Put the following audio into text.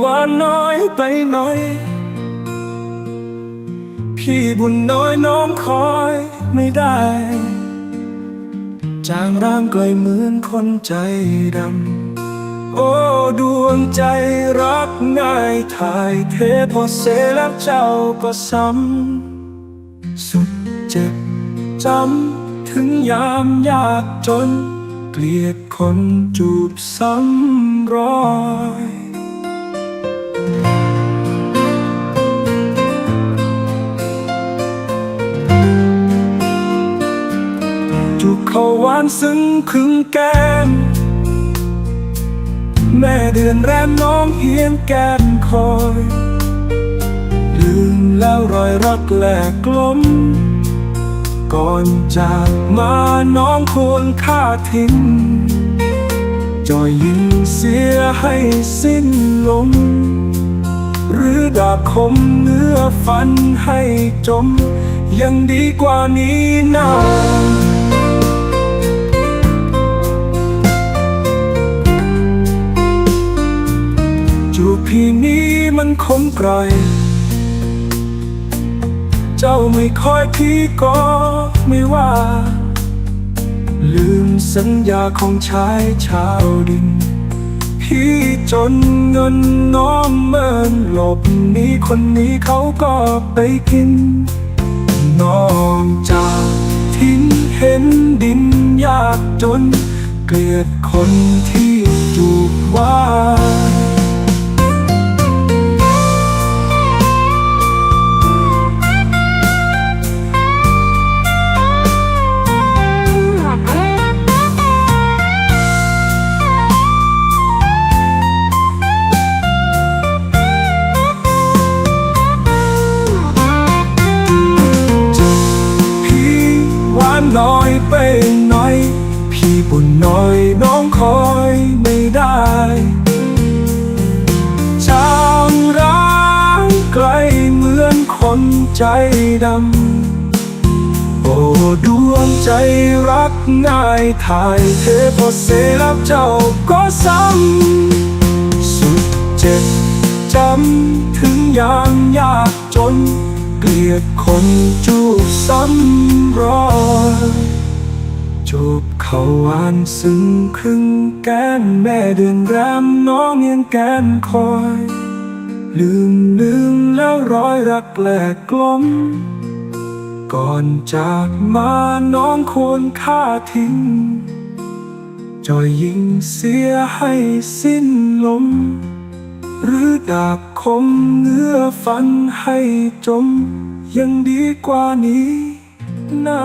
หวานน้อยไปหน่อย พี่บุญน้อยน้องคอยไม่ได้ จางร่างกลเหมือนคนใจดำ โอ้ดวงใจรักง่ายถ่ายเทพอเสแล้วเจ้าก็ซ้ำ สุดเจ็บจำถึงยามยากจน เกลียดคนจูบซ้ำรอยานซึ้งครึ่งแก้ม แม่เดือนแรมน้องเฮียนแก้มคอย ลืมแล้วรอยรักแหลกกลม ก่อนจากมาน้องควรค่าทิ้งจอยยิงเสียให้สิ้นลม หรือดาบคมเนื้อฟันให้จม ยังดีกว่านี้นา ไกลเจ้าไม่คอยพี่ก็ไม่ว่า ลืมสัญญาของชายชาวดิน พี่จนเงินน้องเมินหลบหนีคนนี้เขาก็ไปกินน้องจากทิ้งเห็นดินยากจน เกลียดคนที่ น้อยไปน่อย พี่บุญน้อยน้องคอยไม่ได้จางร้างไกลเหมือนคนใจดำ โอ้ดวงใจรักง่ายถ่ายเทพอเสแล้วเจ้าก็ซ้ำ สุดเจ็บจำถึงยามยากจน เกลียดคนจูบซ้ำรอยจูบเขาหวานซึ้งครึ่งแก้มแม่เดือนแรมน้องยังแก้มคอย ลืมลืมแล้วร้อยรักแปลกกลม ก่อนจากมาน้องควรค่าทิ้งจอยยิงเสียให้สิ้นลม หรือดาบคมเงื้อฟันให้จม ยังดีกว่านี้นา